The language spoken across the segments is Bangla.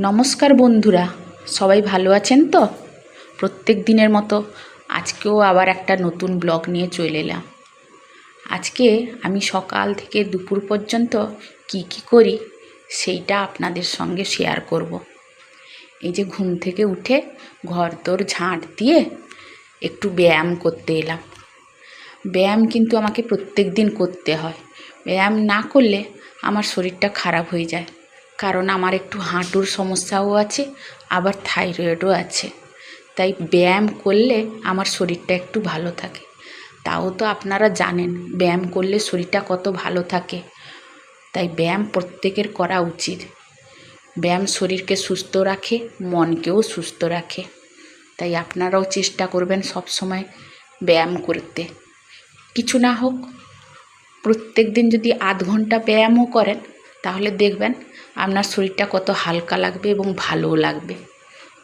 নমস্কার বন্ধুরা, সবাই ভালো আছেন তো? প্রত্যেক দিনের মতো আজকেও আবার একটা নতুন ব্লগ নিয়ে চলে এলাম। আজকে আমি সকাল থেকে দুপুর পর্যন্ত কি কি করি সেইটা আপনাদের সঙ্গে শেয়ার করব। এই যে ঘুম থেকে উঠে ঘর তোর ঝাঁট দিয়ে একটু ব্যায়াম করতে এলাম। ব্যায়াম কিন্তু আমাকে প্রত্যেক দিন করতে হয়। ব্যায়াম না করলে আমার শরীরটা খারাপ হয়ে যায়। কারণ আমার একটু হাঁটুর সমস্যাও আছে, আবার থাইরয়েডও আছে। তাই ব্যায়াম করলে আমার শরীরটা একটু ভালো থাকে। তাও তো আপনারা জানেন, ব্যায়াম করলে শরীরটা কত ভালো থাকে। তাই ব্যায়াম প্রত্যেকের করা উচিত। ব্যায়াম শরীরকে সুস্থ রাখে, মনকেও সুস্থ রাখে। তাই আপনারাও চেষ্টা করবেন সব সময় ব্যায়াম করতে। কিছু না হোক প্রত্যেক দিন যদি আধ ঘণ্টা ব্যায়ামও করেন, তাহলে দেখবেন আপনার শরীরটা কত হালকা লাগবে এবং ভালোও লাগবে।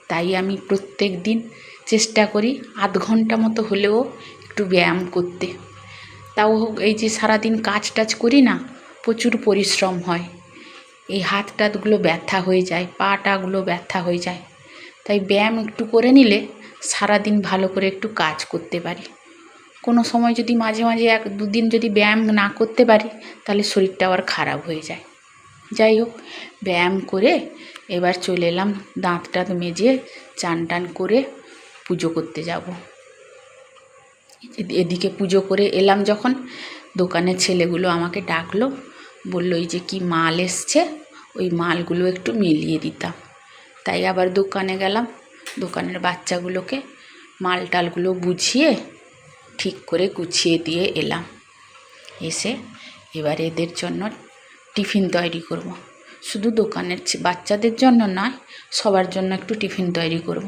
তাই আমি প্রত্যেক দিন চেষ্টা করি আধ ঘণ্টা মতো হলেও একটু ব্যায়াম করতে। তাও এই যে সারাদিন কাজ টাজ করি না, প্রচুর পরিশ্রম হয়। এই হাত টাতগুলো ব্যথা হয়ে যায় পা টাগুলো ব্যথা হয়ে যায়। তাই ব্যায়াম একটু করে নিলে সারাদিন ভালো করে একটু কাজ করতে পারি। কোনো সময় যদি মাঝে মাঝে এক দুদিন যদি ব্যায়াম না করতে পারি, তাহলে শরীরটা আবার খারাপ হয়ে যায়। যাই হোক, ব্যায়াম করে এবার চলে এলাম দাঁত টাঁত মেজে চান টান করে পুজো করতে যাব। এদিকে পুজো করে এলাম যখন, দোকানের ছেলেগুলো আমাকে ডাকলো, বলল, এই যে কি মাল এসছে, ওই মালগুলো একটু মিলিয়ে দিতাম। তাই আবার দোকানে গেলাম, দোকানের বাচ্চাগুলোকে মাল টালগুলো বুঝিয়ে ঠিক করে গুছিয়ে দিয়ে এলাম। এসে এবার এদের জন্য টিফিন তৈরি করব। শুধু দোকানের বাচ্চাদের জন্য নয়, সবার জন্য একটু টিফিন তৈরি করব।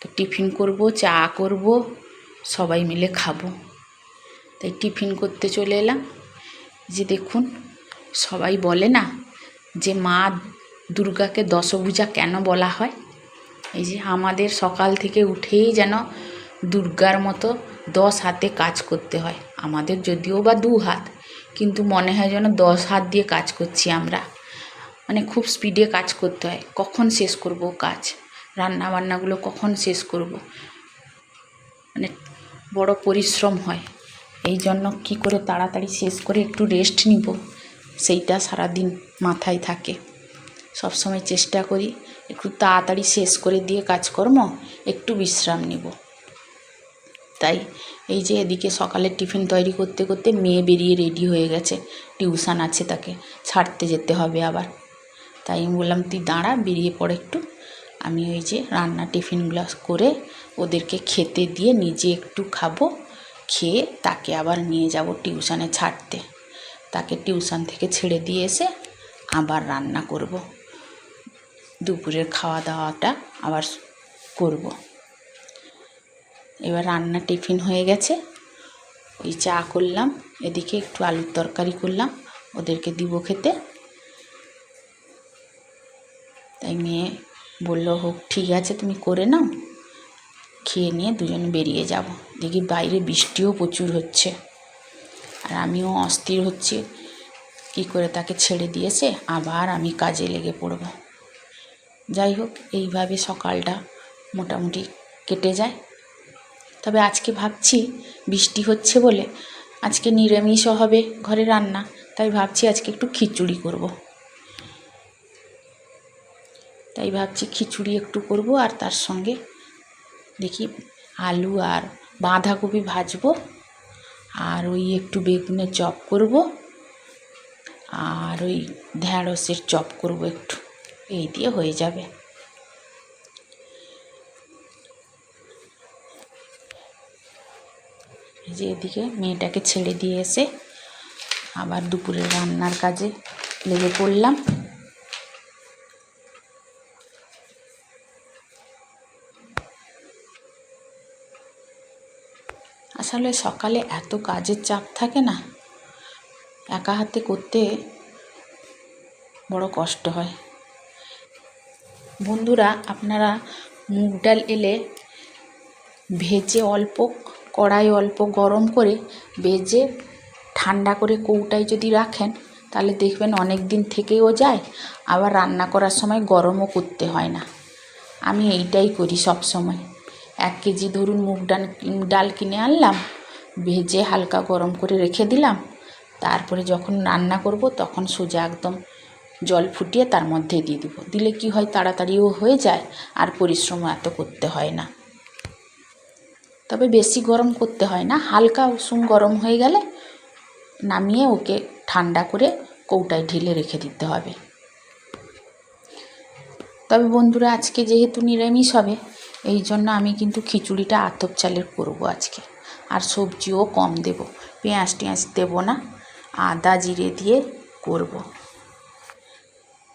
তো টিফিন করব, চা করব, সবাই মিলে খাব তাই টিফিন করতে চলে এলাম যে দেখুন, সবাই বলে না যে মা দুর্গাকে দশভূজা কেন বলা হয় এই যে আমাদের সকাল থেকে উঠেই যেন দুর্গার মতো দশ হাতে কাজ করতে হয় আমাদের যদিও বা দু হাত কিন্তু মনে হয় যেন দশ হাত দিয়ে কাজ করছি আমরা। মানে খুব স্পিডে কাজ করতে হয়। কখন শেষ করব কাজ? রান্না বান্নাগুলো কখন শেষ করব? মানে বড় পরিশ্রম হয়। এই জন্য কী করে তাড়াতাড়ি শেষ করে একটু রেস্ট নিব? সেইটা সারাদিন মাথায় থাকে। সব সময় চেষ্টা করি একটু তাড়াতাড়ি শেষ করে দিয়ে কাজকর্ম, একটু বিশ্রাম নিব। তাই এই যে এদিকে সকালের টিফিন তৈরি করতে করতে মেয়ে বেরিয়ে রেডি হয়ে গেছে। টিউশন আছে তাকে, ছাড়তে যেতে হবে আবার। তাই আমি বললাম, তুই দাঁড়া, বেরিয়ে পড়ে একটু। আমি ওই যে রান্না টিফিনগুলো করে ওদেরকে খেতে দিয়ে নিজে একটু খাব, খেয়ে তাকে আবার নিয়ে যাব টিউশানে ছাড়তে। তাকে টিউশন থেকে ছেড়ে দিয়ে এসে আবার রান্না করব। দুপুরের খাওয়া দাওয়াটা আবার করব। এবার রান্না টিফিন হয়ে গেছে। ওই চা করলাম, এদিকে একটু আলুর তরকারি করলাম, ওদেরকে দিব খেতে। তাই মেয়ে বলল, হোক, ঠিক আছে, তুমি করে নাও। খেয়ে নিয়ে দুজন বেরিয়ে যাব। দেখি বাইরে বৃষ্টিও প্রচুর হচ্ছে। আর আমিও অস্থির হচ্ছি। কী করে তাকে ছেড়ে দিয়েছে? আবার আমি কাজে লেগে পড়ব। যাই হোক, এইভাবে সকালটা মোটামুটি কেটে যায়। তবে আজকে ভাবছি বৃষ্টি হচ্ছে বলে আজকে নিরামিষও হবে ঘরে রান্না, তাই ভাবছি আজকে একটু খিচুড়ি করব। তাই ভাবছি খিচুড়ি একটু করব আর তার সঙ্গে দেখি আলু আর বাঁধাকপি ভাজবো আর ওই একটু বেগুনের চপ করব আর ওই ঢ্যাঁড়সের চপ করব একটু, এই দিয়ে হয়ে যাবে যে এদিকে মেয়েটাকে ছেড়ে দিয়ে এসে আবার দুপুরের রান্নার কাজে লেগে পড়লাম। আসলে সকালে এত কাজের চাপ থাকে না, একা হাতে করতে বড় কষ্ট হয়। বন্ধুরা, আপনারা মুগ ডাল এলে ভেজে অল্প কড়াই অল্প গরম করে ভেজে ঠান্ডা করে কৌটায় যদি রাখেন, তাহলে দেখবেন অনেক দিন থেকেও যায়, আবার রান্না করার সময় গরমও করতে হয় না। আমি এইটাই করি সব সময় এক কেজি ধরুন মুগ ডাল ডাল কিনে আনলাম, ভেজে হালকা গরম করে রেখে দিলাম, তারপরে যখন রান্না করব তখন সোজা একদম জল ফুটিয়ে তার মধ্যে দিয়ে দিব। দিলে কি হয় তাড়াতাড়িও হয়ে যায়, আর পরিশ্রম এত করতে হয় না। তবে বেশি গরম করতে হয় না, হালকা উষুম গরম হয়ে গেলে নামিয়ে ওকে ঠান্ডা করে কৌটায় ঢেলে রেখে দিতে হবে। তবে বন্ধুরা, আজকে যেহেতু নিরামিষ হবে, এই জন্য আমি কিন্তু খিচুড়িটা আতপ চালের করব আজকে। আর সবজিও কম দেব, পেঁয়াজ টেঁয়াজ দেবো না, আদা জিরে দিয়ে করব।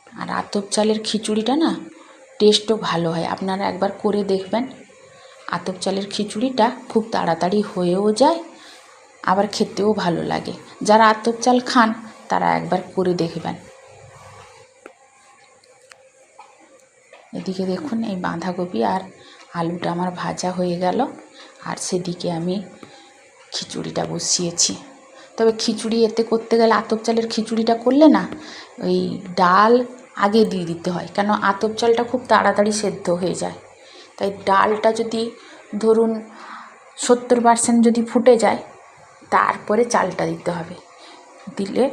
আর আতপ চালের খিচুড়িটা না টেস্টও ভালো হয়, আপনারা একবার করে দেখবেন। আতপ চালের খিচুড়িটা খুব তাড়াতাড়ি হয়েও যায়, আবার খেতেও ভালো লাগে। যারা আতপ চাল খান, তারা একবার করে দেখবেন। এদিকে দেখুন, এই বাঁধাকপি আর আলুটা আমার ভাজা হয়ে গেল, আর সেদিকে আমি খিচুড়িটা বসিয়েছি। তবে খিচুড়ি এতে করতে গেলে আতপ চালের খিচুড়িটা করলে না, ওই ডাল আগে দিয়ে দিতে হয়, কেন আতপ চালটা খুব তাড়াতাড়ি সেদ্ধ হয়ে যায়। তাই ডালটা যদি ধরুন সত্তর পার্সেন্ট যদি ফুটে যায়, তারপরে চালটা দিতে হবে। দিলে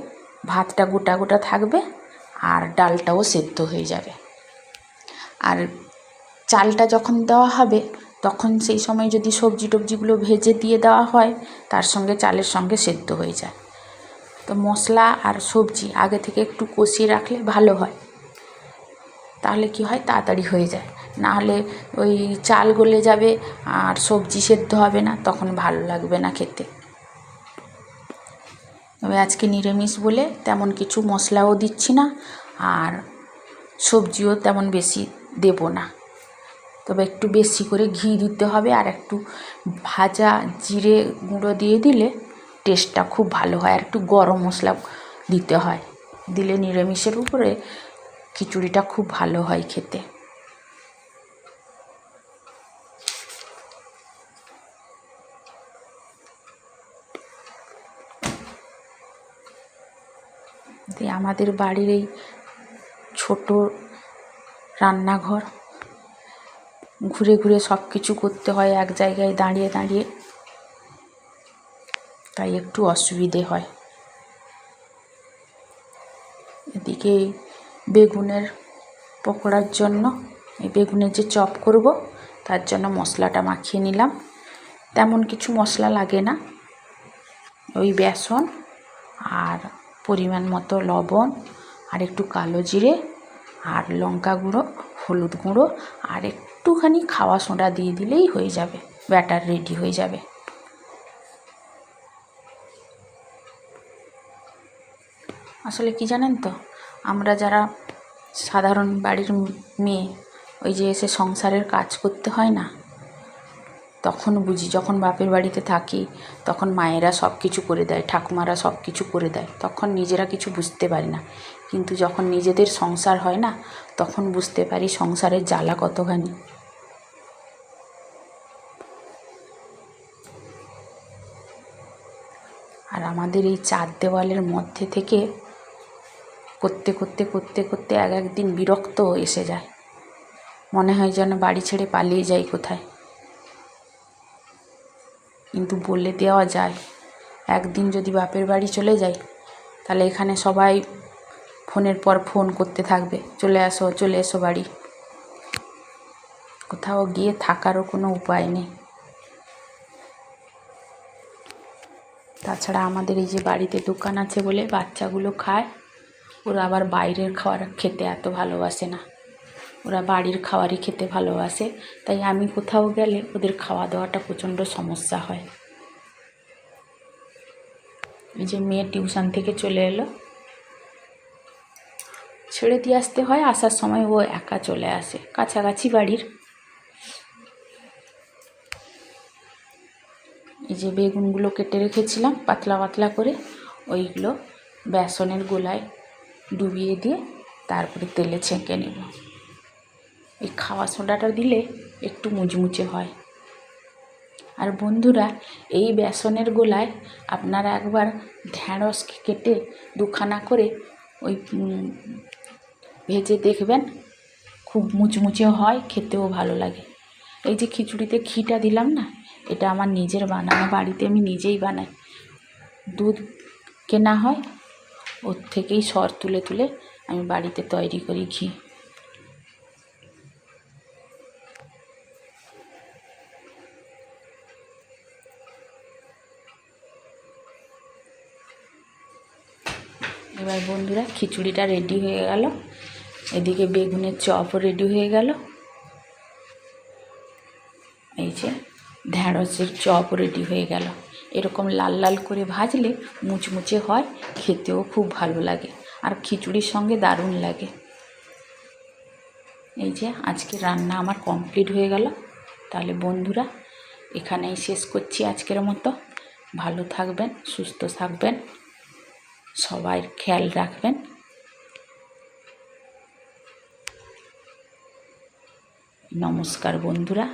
ভাতটা গোটা গোটা থাকবে আর ডালটাও সেদ্ধ হয়ে যাবে। আর চালটা যখন দেওয়া হবে, তখন সেই সময় যদি সবজি টবজিগুলো ভেজে দিয়ে দেওয়া হয়, তার সঙ্গে চালের সঙ্গে সেদ্ধ হয়ে যায়। তো মশলা আর সবজি আগে থেকে একটু কষিয়ে রাখলে ভালো হয়। তাহলে কি হয়? তাড়াতাড়ি হয়ে যায়। নাহলে ওই চাল গলে যাবে আর সবজি সেদ্ধ হবে না, তখন ভালো লাগবে না খেতে। তবে আজকে নিরামিষ বলে তেমন কিছু মশলাও দিচ্ছি না, আর সবজিও তেমন বেশি দেব না। তবে একটু বেশি করে ঘি দিতে হবে আর একটু ভাজা জিরে গুঁড়ো দিয়ে দিলে টেস্টটা খুব ভালো হয়, আর একটু গরম মশলা দিতে হয়। দিলে নিরামিষের উপরে খিচুড়িটা খুব ভালো হয় খেতে। দিয়ে আমাদের বাড়ির এই ছোট রান্নাঘর। ঘুরে ঘুরে সব কিছু করতে হয়, এক জায়গায় দাঁড়িয়ে দাঁড়িয়ে। তাই একটু অসুবিধে হয়। এদিকে বেগুনের পকোড়ার জন্য, এই বেগুনের যে চপ করব, তার জন্য মশলাটা মাখিয়ে নিলাম। তেমন কিছু মশলা লাগে না। ওই বেসন আর পরিমাণ মতো লবণ আর একটু কালো জিরে আর লঙ্কা গুঁড়ো, হলুদ গুঁড়ো আর একটুখানি খাওয়া সোডা দিয়ে দিলেই হয়ে যাবে। ব্যাটার রেডি হয়ে যাবে। আসলে কি জানেন তো, আমরা যারা সাধারণ বাড়ির মেয়ে, ওই যে এসে সংসারের কাজ করতে হয় না তখন বুঝি যখন বাপের বাড়িতে থাকি, তখন মায়েরা সব কিছু করে দেয়, ঠাকুমারা সব কিছু করে দেয়। তখন নিজেরা কিছু বুঝতে পারি না। কিন্তু যখন নিজেদের সংসার হয় না, তখন বুঝতে পারি সংসারের জ্বালা কতখানি। আর আমাদের এই চার দেওয়ালের মধ্যে থেকে করতে করতে করতে করতে এক একদিন বিরক্ত এসে যায়। মনে হয় যেন বাড়ি ছেড়ে পালিয়ে যাই কোথায়। কিন্তু বলে দেওয়া যায়। একদিন যদি বাপের বাড়ি চলে যাই, তাহলে এখানে সবাই ফোনের পর ফোন করতে থাকবে। চলে আসো, চলে এসো বাড়ি। কোথাও গিয়ে থাকারও কোনো উপায় নেই। তাছাড়া আমাদের এই যে বাড়িতে দোকান আছে বলে বাচ্চাগুলো খায়, ওরা আবার বাইরের খাবার খেতে এত ভালোবাসে না। ওরা বাড়ির খাবারই খেতে ভালোবাসে, তাই আমি কোথাও গেলে ওদের খাওয়া দাওয়াটা প্রচণ্ড সমস্যা হয়। এই যে মেয়ে টিউশন থেকে চলে এলো। ছেড়ে দিয়ে আসতে হয়, আসার সময় ও একা চলে আসে, কাছাকাছি বাড়ির। এই যে বেগুনগুলো কেটে রেখেছিলাম, পাতলা পাতলা করে, ওইগুলো বেসনের গোলায় ডুবিয়ে দিয়ে তারপরে তেলে ছেঁকে নেব। এই খাওয়া সোডাটা দিলে একটু মুচমুচে হয়। আর বন্ধুরা, এই বেসনের গোলায় আপনারা একবার ঢ্যাঁড়স কেটে দুখানা করে ওই ভেজে দেখবেন, খুব মুচমুচে হয়, খেতেও ভালো লাগে। এই যে খিচুড়িতে ঘিটা দিলাম না, এটা আমার নিজের বানানো, বাড়িতে আমি নিজেই বানাই। দুধ কেনা হয়, ওর থেকেই সর তুলে তুলে আমি বাড়িতে তৈরি করি ঘি। বন্ধুরা, খিচুড়িটা রেডি হয়ে গেল। এদিকে বেগুনের চপও রেডি হয়ে গেল। এই যে ঢ্যাঁড়সের চপ রেডি হয়ে গেল। এরকম লাল লাল করে ভাজলে মুচমুচে হয়, খেতেও খুব ভালো লাগে। আর খিচুড়ির সঙ্গে দারুণ লাগে। এই যে আজকে রান্না আমার কমপ্লিট হয়ে গেল। তাহলে বন্ধুরা, এখানেই শেষ করছি আজকের মতো। ভালো থাকবেন, সুস্থ থাকবেন। সবাই খেয়াল রাখবেন। নমস্কার বন্ধুরা।